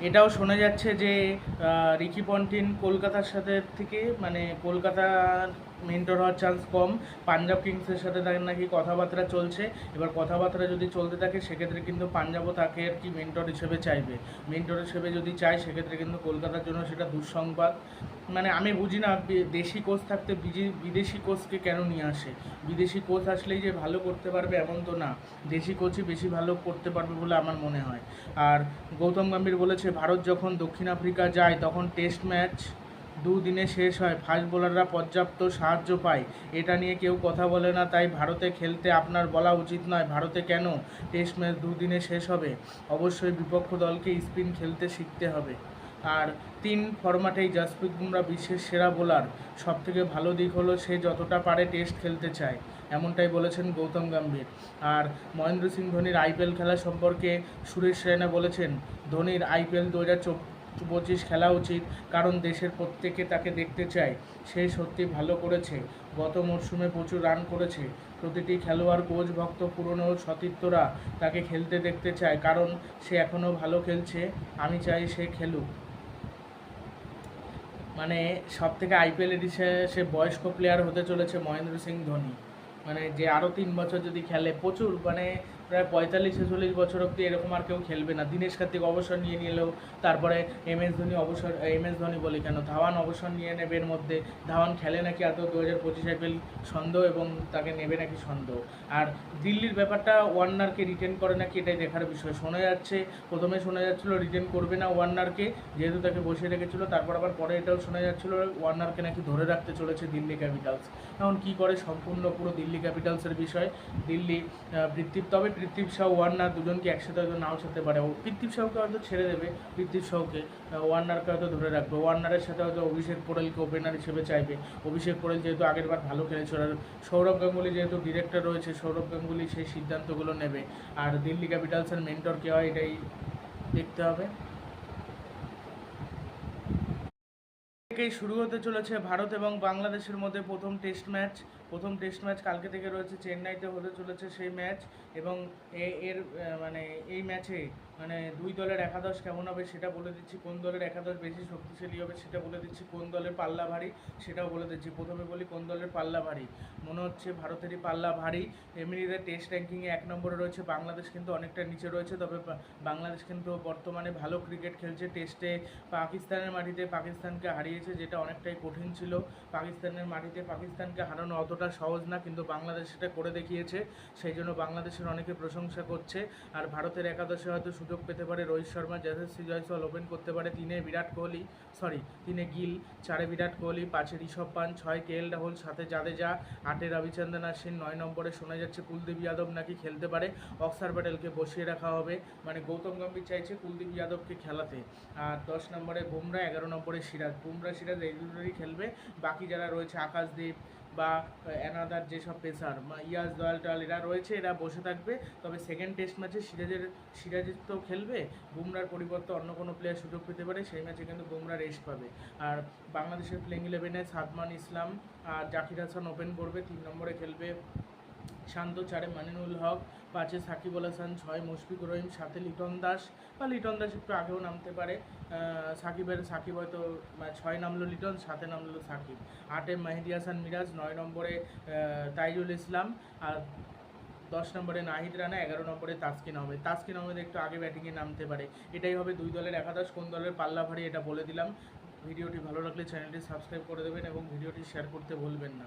এটাও শোনা যাচ্ছে যে রিকি পন্টিন কলকাতার সাথে থেকে মানে কলকাতার মেন্টর হওয়ার চান্স কম। পাঞ্জাব কিংসের সাথে তাদের নাকি কথাবার্তা চলছে। এবার কথাবার্তা যদি চলতে থাকে, সেক্ষেত্রে কিন্তু পাঞ্জাবও তাকে আর কি মেন্টর হিসেবে চাইবে। মেন্টর হিসেবে যদি চায়, সেক্ষেত্রে কিন্তু কলকাতার জন্য সেটা দুঃসংবাদ। মানে আমি বুঝি না দেশি কোচ থাকতে বিদেশি কোচকে কেন নিয়ে আসে? বিদেশি কোচ আসলেই যে ভালো করতে পারবে এমন তো না। দেশি কোচই বেশি ভালো করতে পারবে বলে আমার মনে হয়। আর গৌতম গম্ভীর বলেছে, ভারত যখন দক্ষিণ আফ্রিকা যায়, তখন টেস্ট ম্যাচ দুদিনে শেষ হয়। ফাস্ট বোলাররা পর্যাপ্ত সাহায্য পায়। এটা নিয়ে কেউ কথা বলে না, তাই ভারতে খেলতে আপনার বলা উচিত নয়। ভারতে কেন? টেস্ট ম্যাচ দুদিনে শেষ হবে। অবশ্যই বিপক্ষ দলকে স্পিন খেলতে শিখতে হবে। আর তিন ফরম্যাটেই জাসপ্রীত বুমরা বিশ্বের সেরা বোলার। সব থেকে ভালো দিক হলো সে যতটা পারে টেস্ট খেলতে চায়। এমনটাই বলেছেন গৌতম গম্ভীর। আর মহেন্দ্র সিং ধোনির আইপিএল খেলা সম্পর্কে সুরেশ রায়না বলেছেন, ধোনির আইপিএল দু হাজার পঁচিশ খেলা উচিত। কারণ দেশের প্রত্যেকে তাকে দেখতে চায়। সে সত্যি ভালো করেছে। গত মরশুমে প্রচুর রান করেছে। প্রতিটি খেলোয়াড় কোচ ভক্ত, পুরনো সতীর্থরা তাকে খেলতে দেখতে চায়। কারণ সে এখনও ভালো খেলছে। আমি চাই সে খেলুক। মানে সব থেকে আইপিএল এডিশে সে বয়স্ক প্লেয়ার হতে চলেছে মহেন্দ্র সিং ধোনি। মানে যে আরও তিন বছর যদি খেলে, প্রচুর মানে প্রায় পঁয়তাল্লিশ ছেচল্লিশ বছর অব্দি এরকম আর কেউ খেলবে না। দিনেশ কার্তিক অবসর নিয়ে নিলেও, তারপরে এম এস ধোনি অবসর এম এস ধোনি বলি কেন, ধাওয়ান অবসর নিয়ে নেবে এর মধ্যে, ধাওয়ান খেলে নাকি এত দু হাজার পঁচিশ আইপিএল সন্দেহ এবং তাকে নেবে নাকি সন্দেহ আর দিল্লির ব্যাপারটা ওয়ার্নারকে রিটেন করে নাকি এটাই দেখার বিষয়। শোনা যাচ্ছে, প্রথমে শোনা যাচ্ছিল রিটেন করবে না ওয়ার্নারকে, যেহেতু তাকে বসিয়ে রেখেছিল, তারপর আবার পরে এটাও শোনা যাচ্ছিল, ওয়ার্নারকে নাকি ধরে রাখতে চলেছে দিল্লি ক্যাপিটালস। এখন কী করে সম্পূর্ণ পুরো দিল্লি ক্যাপিটালসের বিষয়? দিল্লি পৃথিব তবে পৃথিবী শাহ ওয়ার্নার দুজনকে একসাথে হয়তো নাও ছাড়তে পারে পৃথিবী শাহকে হয়তো ছেড়ে দেবে পৃথিবী শাহকে ওয়ার্নারকে হয়তো ধরে রাখবে। ওয়ার্নারের সাথে হয়তো অভিষেক পোরেলকে ওপেনার হিসেবে চাইবে। অভিষেক পোরেল যেহেতু আগের বার ভালো খেলেছিল, আর সৌরভ গাঙ্গুলি যেহেতু ডিরেক্টর রয়েছে, সৌরভ গাঙ্গুলি সেই সিদ্ধান্তগুলো নেবে। আর দিল্লি ক্যাপিটালসের মেন্টর কে হয় এটাই দেখতে হবে। থেকেই শুরু হতে চলেছে ভারত এবং বাংলাদেশের মধ্যে প্রথম টেস্ট ম্যাচ প্রথম টেস্ট ম্যাচ কালকে থেকে রয়েছে, চেন্নাইতে হতে চলেছে সেই ম্যাচ এবং এর মানে এই ম্যাচে মানে দুই দলের একাদশ কেমন হবে সেটা বলে দিচ্ছি, কোন দলের একাদশ বেশি শক্তিশালী হবে সেটা বলে দিচ্ছি, কোন দলের পাল্লা ভারী সেটাও বলে দিচ্ছি। প্রথমে বলি কোন দলের পাল্লা ভারী, মনে হচ্ছে ভারতেরই পাল্লা ভারী। এমনিতে টেস্ট র্যাঙ্কিংয়ে এক নম্বরে রয়েছে বাংলাদেশ কিন্তু অনেকটা নিচে রয়েছে, তবে বাংলাদেশ কিন্তু বর্তমানে ভালো ক্রিকেট খেলছে, টেস্টে পাকিস্তানের মাটিতে পাকিস্তানকে হারিয়েছে, যেটা অনেকটাই কঠিন ছিল। পাকিস্তানের মাটিতে পাকিস্তানকে হারানো অতটা সহজ না, কিন্তু বাংলাদেশ সেটা করে দেখিয়েছে। সেই জন্য বাংলাদেশের অনেকে প্রশংসা করছে। আর ভারতের একাদশে হয়তো সুযোগ পেতে পারে রোহিত শর্মা যশস্বী জয়সওয়াল ওপেন করতে পারে। তিনে বিরাট কোহলি সরি তিনে গিল, চারে বিরাট কোহলি, পাঁচে ঋষভ পান ছয় কে এল রাহুল সাথে জাদেজা, আটে রবিচন্দ্রন আশ্বিন নয় নম্বরে শোনা যাচ্ছে কুলদীপ যাদব নাকি খেলতে পারে। অক্সার প্যাটেলকে বসিয়ে রাখা হবে। মানে গৌতম গম্ভীর চাইছে কুলদীপ যাদবকে খেলাতে। আর দশ নম্বরে বুমরা, এগারো নম্বরে সিরাজ। বুমরা, সিরাজ রেগুলারই খেলবে। বাকি যারা রয়েছে, আকাশদীপ বা অ্যানাদার যেসব পেসার ইয়াস, দয়াল টয়াল এরা রয়েছে, এরা বসে থাকবে। তবে সেকেন্ড টেস্ট ম্যাচে সিরাজের সিরাজের তো খেলবে। বুমরার পরিবর্তে অন্য কোনো প্লেয়ার সুযোগ পেতে পারে, সেই ম্যাচে কিন্তু বুমরা রেস্ট পাবে। আর বাংলাদেশের প্লেইং ইলেভেনে সাদমান ইসলাম আর জাকির হাসান ওপেন করবে, তিন নম্বরে খেলবে শান্ত চারে মানিনুল হক, পাঁচে সাকিব আল হাসান, ছয় মুশফিকুর রহিম সাথে লিটন দাস। বা লিটন দাস একটু আগেও নামতে পারে। সাকিবের, সাকিব হয়তো ছয় নামলো লিটন সাথে নামলো সাকিব। আটে মেহেদি হাসান মিরাজ, নয় নম্বরে তাইজুল ইসলাম, আর দশ নম্বরে নাহিদ রানা, এগারো নম্বরে তাসকিন আহমেদ। তাসকিন আহমেদ একটু আগে ব্যাটিংয়ে নামতে পারে। এটাই হবে দুই দলের একাদশ, কোন দলের পাল্লা ভারী এটা বলে দিলাম। ভিডিওটি ভালো লাগলে চ্যানেলটি সাবস্ক্রাইব করে দেবেন এবং ভিডিওটি শেয়ার করতে ভুলবেন না।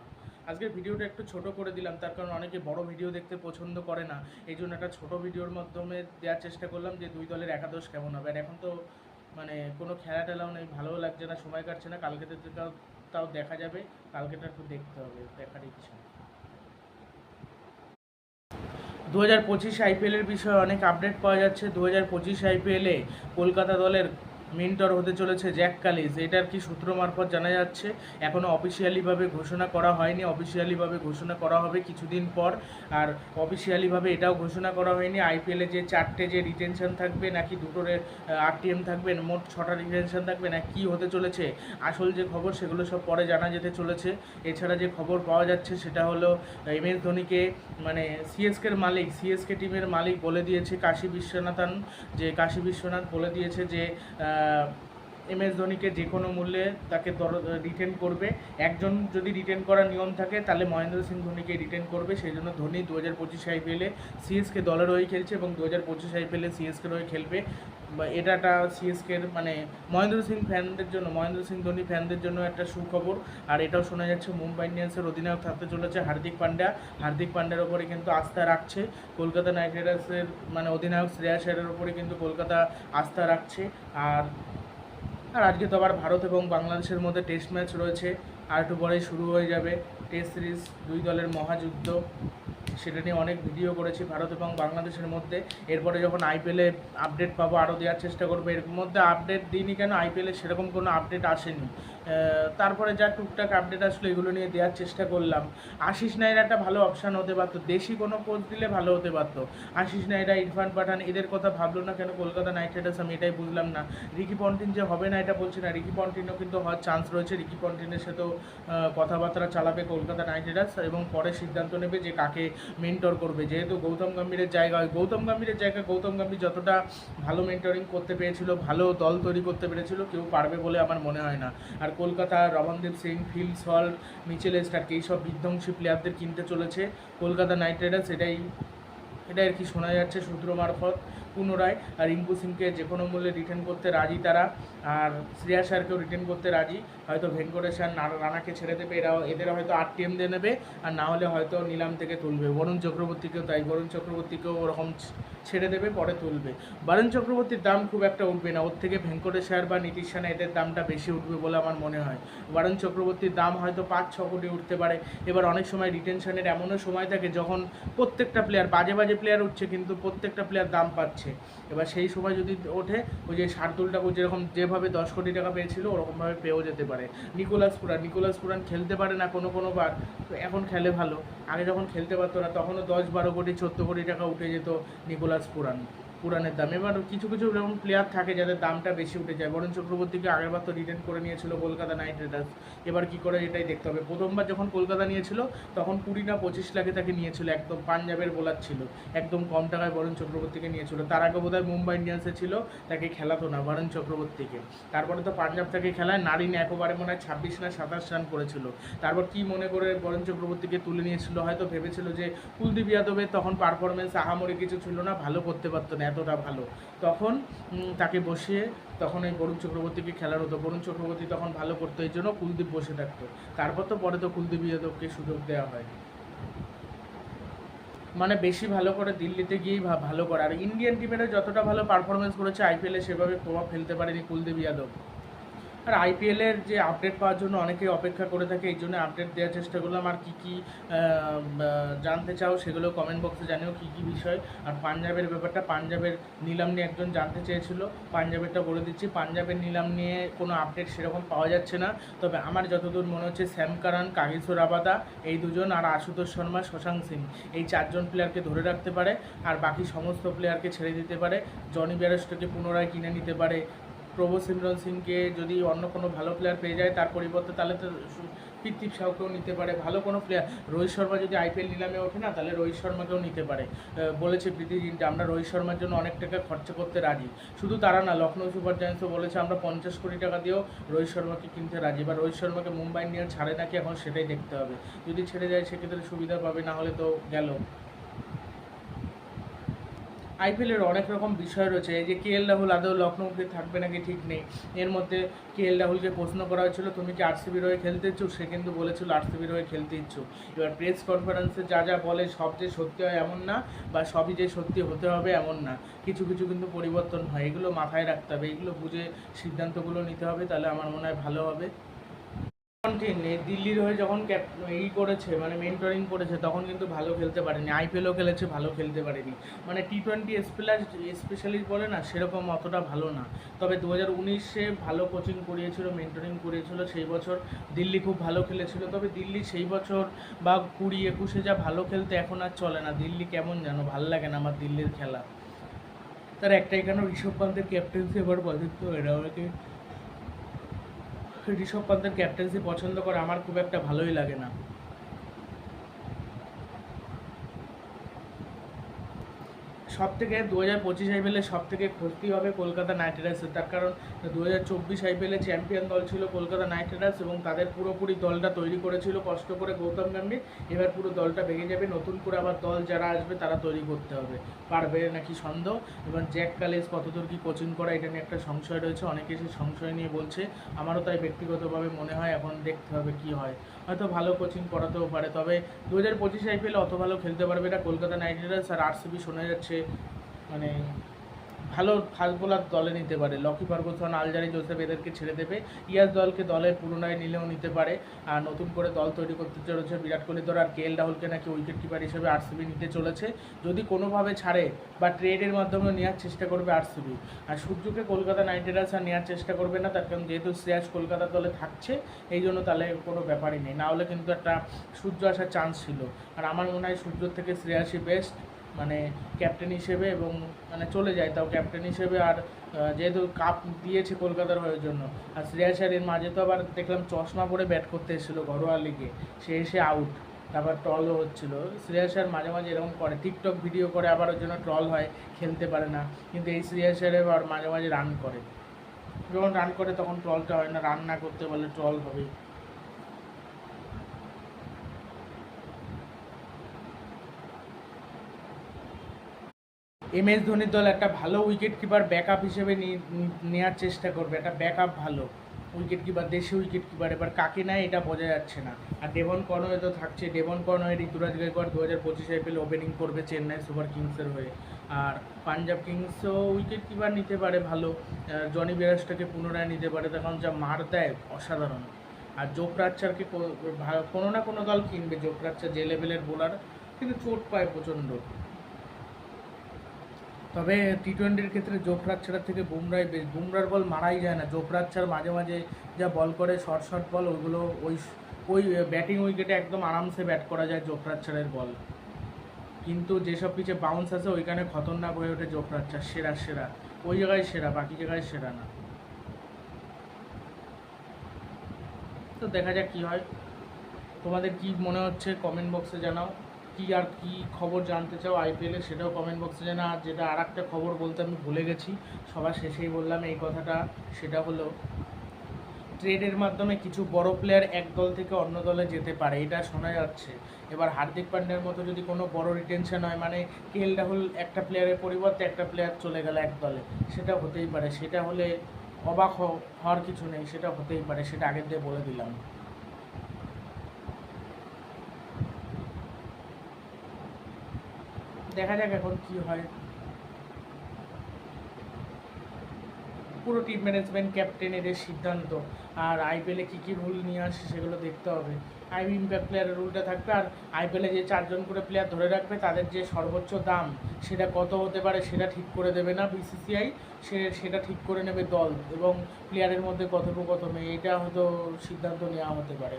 আজকের ভিডিওটা একটু ছোট করে দিলাম, তার কারণ অনেকে বড় ভিডিও দেখতে পছন্দ করে না। এই জন্য একটা ছোট ভিডিওর মাধ্যমে দেওয়ার চেষ্টা করলাম যে দুই দলের একাদশ কেমন হবে। আর এখন তো মানে কোনো খেলা টেলাও নেই, ভালোও লাগছে না, সময় কাটছে না, কালকে তো তাও দেখা যাবে কালকেটা একটু দেখতে হবে, দেখার ইচ্ছা। দু হাজার পঁচিশ আইপিএলের বিষয়ে অনেক আপডেট পাওয়া যাচ্ছে। দু হাজার পঁচিশ আইপিএলে কলকাতা দলের মেন্টর হতে চলেছে জ্যাক কালিস। এটার কি সূত্র মারফত জানা যাচ্ছে? এখনও অফিসিয়ালিভাবে ঘোষণা করা হয়নি। অফিসিয়ালিভাবে ঘোষণা করা হবে কিছুদিন পর। আর অফিসিয়ালিভাবে এটাও ঘোষণা করা হয়নি। আইপিএলে যে চারটে যে রিটেনশন থাকবে, নাকি দুটো আরটিএম থাকবে, মোট ছটা রিটেনশন থাকবে না কি হতে চলেছে? আসল যে খবর, সেগুলো সব পরে জানা যেতে চলেছে। এছাড়া যে খবর পাওয়া যাচ্ছে, সেটা হলো এম এস ধোনিকে মানে সিএসকের মালিক, সিএসকে টিমের মালিক বলে দিয়েছে কাশী বিশ্বনাথন। যে কাশী বিশ্বনাথ বলে দিয়েছে যে uh, এম এস ধোনিকে যে কোনো মূল্যে তাকে রিটেন করবে। একজন যদি রিটেন করার নিয়ম থাকে, তাহলে মহেন্দ্র সিং ধোনিকে রিটেন করবে। সেই জন্য ধোনি দু হাজার পঁচিশ আইপিএলে সিএসকে দলের হয়ে খেলছে এবং দু হাজার পঁচিশ আইপিএলে সিএসকের হয়ে খেলবে। এটা একটা সিএসকের মানে মহেন্দ্র সিং ফ্যানদের জন্য, মহেন্দ্র সিং ধোনি ফ্যানদের জন্য একটা সুখবর। আর এটাও শোনা যাচ্ছে, মুম্বাই ইন্ডিয়ান্সের অধিনায়ক থাকতে চলেছে হার্দিক পান্ড্যা হার্দিক পান্ড্যার ওপরে কিন্তু আস্থা রাখছে। কলকাতা নাইট রাইডার্সের মানে অধিনায়ক শ্রেয়া শেয়ারের ওপরে কিন্তু কলকাতা আস্থা রাখছে। আর আর আজকে তো আবার ভারত এবং বাংলাদেশের মধ্যে টেস্ট ম্যাচ রয়েছে। আর একটু পরেই শুরু হয়ে যাবে টেস্ট সিরিজ দুই দলের মহাযুদ্ধ। সেটা নিয়ে অনেক ভিডিও করেছি ভারত এবং বাংলাদেশের মধ্যে। এরপরে যখন আইপিএলে আপডেট পাবো আরও দেওয়ার চেষ্টা করব এর মধ্যে আপডেট দিইনি কেন? আইপিএলে সেরকম কোনো আপডেট আসেনি। তারপরে যা টুকটাক আপডেট আসলো, এগুলো নিয়ে দেওয়ার চেষ্টা করলাম। আশিস নাইরা একটা ভালো অপশান হতে পারতো দেশি কোনো কোচ দিলে ভালো হতে পারতো আশিস নাইরা, ইরফান পাঠান, এদের কথা ভাবলো না কেন? কলকাতা নাইট রাইডার্স, আমি এটাই বুঝলাম না। রিকি পন্টিন যে হবে না, এটা বলছি না। রিকি পন্টিনও কিন্তু হওয়ার চান্স রয়েছে। রিকি পন্টিনের সাথেও কথাবার্তা চালাবে কলকাতা নাইট রাইডার্স এবং পরে সিদ্ধান্ত নেবে যে কাকে মেন্টর করবে। যেহেতু গৌতম গম্ভীরের জায়গা হয়, গৌতম গম্ভীরের জায়গায় গৌতম গম্ভীর যতটা ভালো মেন্টরিং করতে পেরেছিল, ভালো দল তৈরি করতে পেরেছিল, কেউ পারবে বলে আমার মনে হয় না। আর Kolkata, Ramandeep Singh, Phil Salt Mitchell Starc এইসব বিধ্বংসী প্লেয়ারদের কিনতে চলেছে কলকাতা নাইট রাইডার্স। এটাই এটা আর কি শোনা যাচ্ছে সূত্র মারফত। পুনরায় আর রিঙ্কু সিংকে যে কোনো মূল্যে রিটার্ন করতে রাজি তারা, আর শ্রেয়া স্যারকেও রিটার্ন করতে রাজি। হয়তো ভেঙ্কটেশ আর না- রানাকে ছেড়ে দেবে এরা এদের হয়তো আট টিএম দিয়ে নেবে, আর না হলে হয়তো নিলাম থেকে তুলবে। বরুণ চক্রবর্তীকেও তাই, বরুণ চক্রবর্তীকেও ওরকম ছেড়ে দেবে, পরে তুলবে। বরুণ চক্রবর্তীর দাম খুব একটা উঠবে না, ওর থেকে ভেঙ্কটেশ আর বা নীতিশ সেনা এদের দামটা বেশি উঠবে বলে আমার মনে হয়। বরুণ চক্রবর্তীর দাম হয়তো পাঁচ, ছ কোটি উঠতে পারে। এবার অনেক সময় রিটেনশনের এমনও সময় থাকে যখন প্রত্যেকটা প্লেয়ার বাজে বাজে প্লেয়ার উঠছে, কিন্তু প্রত্যেকটা প্লেয়ার দাম পাচ্ছে। এবার সেই সময় যদি ওঠে, ওই যে শার্দুল ঠাকুর যেরকম যেভাবে দশ কোটি টাকা পেয়েছিল, ওরকমভাবে পেয়েও যেতে পারে। নিকোলাস পুরান নিকোলাস পুরান খেলতে পারে না কোনো কোনো বার এখন খেলে ভালো। আগে যখন খেলতে পারতো না, তখনও দশ বারো কোটি, চোদ্দ কোটি টাকা উঠে যেত নিকোলাস পুরান। পুরানের দাম। এবার কিছু কিছু যেমন প্লেয়ার থাকে যাদের দামটা বেশি উঠে যায়। বরুণ চক্রবর্তীকে আগেরবার তো রিটার্ন করে নিয়েছিল কলকাতা নাইট রাইডার্স এবার কি করে এটাই দেখতে হবে। প্রথমবার যখন কলকাতা নিয়েছিল, তখন কুড়ি না পঁচিশ লাখে তাকে নিয়েছিল। একদম পাঞ্জাবের বোলার ছিল। একদম কম টাকায় বরুণ চক্রবর্তীকে নিয়েছিল। তার আগে বোধহয় মুম্বাই ইন্ডিয়ান্সে ছিল, তাকে খেলাতো না বরুণ চক্রবর্তীকে। তারপরে তো পাঞ্জাব থেকে খেলায়। নারিন একেবারে মনে হয় ছাব্বিশ না সাতাশ রান করেছিল। তারপর কি মনে করে বরুণ চক্রবর্তীকে তুলে নিয়েছিল? হয়তো ভেবেছিল যে কুলদীপ যাদবের তখন পারফরমেন্স আহামরি কিছু ছিল না, ভালো করতে পারতো না। এতটা ভালো। তখন তাকে বসিয়ে তখন এই বরুণ চক্রবর্তীকে খেলার হতো। বরুণ চক্রবর্তী তখন ভালো করতো, এই জন্য কুলদীপ বসে থাকতো। তারপর তো পরে তো কুলদীপ যাদবকে সুযোগ দেওয়া হয়। মানে বেশি ভালো করে দিল্লিতে গিয়েই ভালো করে। আর ইন্ডিয়ান টিমেরা যতটা ভালো পারফরমেন্স করেছে আইপিএলে সেভাবে প্রভাব ফেলতে পারেনি কুলদীপ যাদব। আর আইপিএলের যে আপডেট পাওয়ার জন্য অনেকেই অপেক্ষা করে থাকে, এই জন্য আপডেট দেওয়ার চেষ্টা করলাম। আর কী কী জানতে চাও সেগুলো কমেন্ট বক্সে জানিও কী কী বিষয়। আর পাঞ্জাবের ব্যাপারটা, পাঞ্জাবের নিলাম নিয়ে একজন জানতে চেয়েছিল। পাঞ্জাবেরটা বলে দিচ্ছি, পাঞ্জাবের নিলাম নিয়ে কোনো আপডেট সেরকম পাওয়া যাচ্ছে না। তবে আমার যতদূর মনে হচ্ছে, স্যাম কারান কাগিসোর আবাদা, এই দুজন আর আশুতোষ শর্মা, শশাঙ্ক সিং, এই চারজন প্লেয়ারকে ধরে রাখতে পারে। আর বাকি সমস্ত প্লেয়ারকে ছেড়ে দিতে পারে। জনি ব্যারস্টকে পুনরায় কিনে নিতে পারে। প্রভু সিমরন সিংকে যদি অন্য কোনো ভালো প্লেয়ার পেয়ে যায়, তার পরিবর্তে তাহলে তো পৃথ্বী শাহকেও নিতে পারে। ভালো কোনো প্লেয়ার রোহিত শর্মা যদি আইপিএল নিলামে ওঠে না, তাহলে রোহিত শর্মাকেও নিতে পারে। বলেছে প্রীতি জিন্টা, আমরা রোহিত শর্মার জন্য অনেক টাকা খরচা করতে রাজি। শুধু তারা না লখনৌ সুপার জায়ান্টসও বলেছে আমরা পঞ্চাশ কোটি টাকা দিয়েও রোহিত শর্মাকে কিনতে রাজি। বা রোহিত শর্মাকে মুম্বাই ইন্ডিয়ান্স ছাড়ে নাকি, এখন সেটাই দেখতে হবে। যদি ছেড়ে যায়, সেক্ষেত্রে সুবিধা পাবে, না হলে তো গেল। আইপিএলের অনেক রকম বিষয় রয়েছে। যে কে এল রাহুল, আদৌ লখনৌতে থাকবে নাকি ঠিক নেই? এর মধ্যে কে এল রাহুলকে প্রশ্ন করা হয়েছিল, তুমি কি আরসিবির হয়ে খেলতে ইচ্ছুক? সে কিন্তু বলেছিল আরসিবির হয়ে খেলতে ইচ্ছুক। এবার প্রেস কনফারেন্সে যা যা বলে, সব যে সত্যি হয় এমন না, বা সবই যে সত্যি হতে হবে এমন না। কিছু কিছু কিন্তু পরিবর্তন হয়। এগুলো মাথায় রাখতে হবে। এগুলো বুঝে সিদ্ধান্তগুলো নিতে হবে। তাহলে আমার মনে হয় ভালো হবে। কন্টিন দিল্লির হয়ে যখন ক্যাপ, ই করেছে মানে মেন্টরিং করেছে, তখন কিন্তু ভালো খেলতে পারেনি। আইপিএলও খেলেছে, ভালো খেলতে পারেনি। মানে টি টোয়েন্টি স্পেলার স্পেশালি বলে না, সেরকম অতটা ভালো না। তবে দু হাজার উনিশে ভালো কোচিং করিয়েছিল মেন্টরিং করিয়েছিল, সেই বছর দিল্লি খুব ভালো খেলেছিল। তবে দিল্লি সেই বছর বা কুড়ি একুশে যা ভালো খেলতে এখন আর চলে না। দিল্লি কেমন জানো ভালো লাগে না আমার দিল্লির খেলা। তার একটাই কেন ঋষভ পান্তের ক্যাপ্টেন্সি এবার পছন্দ হয় না আমাকে ঋষভ পান্তের ক্যাপ্টেন্সি পছন্দ করে আমার খুব একটা ভালোই লাগে না। সব থেকে দু হাজার পঁচিশ আইপিএলে সব থেকে ক্ষতি হবে কলকাতা নাইট রাইডার্সের। তার কারণ দু হাজার চব্বিশ আইপিএলে চ্যাম্পিয়ন দল ছিল কলকাতা নাইট রাইডার্স এবং তাদের পুরোপুরি দলটা তৈরি করেছিল কষ্ট করে গৌতম গম্ভীর। এবার পুরো দলটা ভেঙে যাবে। নতুন করে আবার দল যারা আসবে তারা তৈরি করতে হবে। পারবে নাকি সন্দেহ? এবং জ্যাক কালেজ কতদূর কি কোচিং করা, এটা নিয়ে একটা সংশয় রয়েছে। অনেকে সেই সংশয় নিয়ে বলছে। আমারও তাই ব্যক্তিগতভাবে মনে হয়। এখন দেখতে হবে কি হয়। হয়তো ভালো কোচিং পড়াতেও পারে। তবে দু হাজার পঁচিশ আইপিএলে অত ভালো খেলতে পারবে এটা কলকাতা নাইট রাইডার্স আর আরসিবি শোনা যাচ্ছে। মানে ভালো ফাস্ট বোলার দলে নিতে পারে। লকি ফার্গুসন, আলজারি জোসেফ এদেরকে ছেড়ে দেবে। ইয়াস দলকে দলের পুরোনায় নিলেও নিতে পারে। আর নতুন করে দল তৈরি করতে চলেছে বিরাট কোহলি ধর। আর কে এল রাহুলকে নাকি উইকেট কিপার হিসেবে আরসিবি নিতে চলেছে। যদি কোনোভাবে ছাড়ে বা ট্রেডের মাধ্যমে নেওয়ার চেষ্টা করবে আরসিবি। আর সূর্যকে কলকাতা নাইট রাইডার্স আর নেওয়ার চেষ্টা করবে না, তার কারণ যেহেতু শ্রেয়াস কলকাতা দলে থাকছে, এই জন্য তাহলে কোনো ব্যাপারই নেই। না হলে কিন্তু একটা সূর্য আসার চান্স ছিল। আর আমার মনে হয় সূর্যর থেকে শ্রেয়াসই বেস্ট মানে ক্যাপ্টেন হিসেবে এবং মানে চলে যায়, তাও ক্যাপ্টেন হিসেবে আর যেহেতু কাপ দিয়েছে কলকাতার হয়ে জন্য। আর শ্রেয়াস আর মাঝে তো আবার দেখলাম চশমা পরে ব্যাট করতে এসেছিল ঘরোয়া লিগে সে এসে আউট তারপর ট্রলও হচ্ছিল। শ্রেয়াস আর মাঝে মাঝে এরকম করে টিকটক ভিডিও করে, আবার ওর জন্য ট্রল হয়, খেলতে পারে না। কিন্তু এই শ্রেয়াস আর এবার মাঝে মাঝে রান করে। যখন রান করে তখন ট্রলটা হয় না রান না করতে পারলে ট্রল হবেই। এম এস ধোনির দল একটা ভালো উইকেট কিপার ব্যাকআপ হিসেবে নেওয়ার চেষ্টা করবে। একটা ব্যাকআপ ভালো উইকেট কিপার দেশি উইকেট কিপার এবার কাকে নেয় এটা বোঝা যাচ্ছে না। আর ডেভন কর্নওয়ে তো থাকছে। ডেভন কর্নওয়ে, ঋতুরাজ গায়কোয়াড় দু হাজার পঁচিশ আইপিএল ওপেনিং করবে চেন্নাই সুপার কিংসের হয়ে। আর পাঞ্জাব কিংসও উইকেট কিপার নিতে পারে ভালো। জনি বেরাসটাকে পুনরায় নিতে পারে। তখন যা মার দেয়, অসাধারণ। আর জোফরাচ্চারকে কো- কোনো না কোনো দল কিনবে। জোফরাচ্চার যে লেভেলের বোলার কিন্তু চোট পায় প্রচণ্ড। তবে টি টোয়েন্টির ক্ষেত্রে জোফরাজ ছাড়া থেকে বুমরাই বেশ বুমরার বল মারাই যায় না। জোফরাজ ছাড়া মাঝে মাঝে যা বল করে, শর্ট শর্ট বল, ওইগুলো ওই ওই ব্যাটিং উইকেটে একদম আরামসে ব্যাট করা যায় জোফরাজ ছাড়ের বল। কিন্তু যেসব পিচে বাউন্স আছে ওইখানে খতরনাক হয়ে ওঠে জোফরাজ ছাড়। সেরা সেরা। ওই জায়গায় সেরা, বাকি জায়গায় সেরা না। তো দেখা যাক কী হয়। তোমাদের কি মনে হচ্ছে? কমেন্ট বক্সে জানাও। কি আর কি খবর জানতে চাও আইপিএলের সেটাও কমেন্ট বক্সে জানাও আর যেটা আর একটা খবর বলতে আমি ভুলে গেছি, সবার শেষেই বললাম এই কথাটা, সেটা হলো ট্রেডের মাধ্যমে কিছু বড় প্লেয়ার এক দল থেকে অন্য দলে যেতে পারে, এটা শোনা যাচ্ছে। এবার হার্দিক পান্ডের মতো যদি কোনো বড় রিটেনশন হয় মানে কে এল রাহুল একটা প্লেয়ারের পরিবর্তে একটা প্লেয়ার চলে গেল এক দলে, সেটা হতেই পারে। সেটা হলে অবাক হওয়ার কিছু নেই, সেটা হতেই পারে, সেটা আগের দিয়ে বলে দিলাম। দেখা যাক এখন কি হয়। পুরো টিম ম্যানেজমেন্ট ক্যাপ্টেন এদের সিদ্ধান্ত, আর আইপিএলে কী কী রুল নিয়ে আসে সেগুলো দেখতে হবে। আই ইম্প্যাক্ট প্লেয়ারের রুলটা থাকবে, আর আইপিএলে যে চারজন করে প্লেয়ার ধরে রাখবে, তাদের যে সর্বোচ্চ দাম, সেটা কত হতে পারে সেটা ঠিক করে দেবে না বিসিসিআই সে সেটা ঠিক করে নেবে দল, এবং প্লেয়ারের মধ্যে কতটুকু কথোপকথনে, এটা হয়তো সিদ্ধান্ত নেওয়া হতে পারে।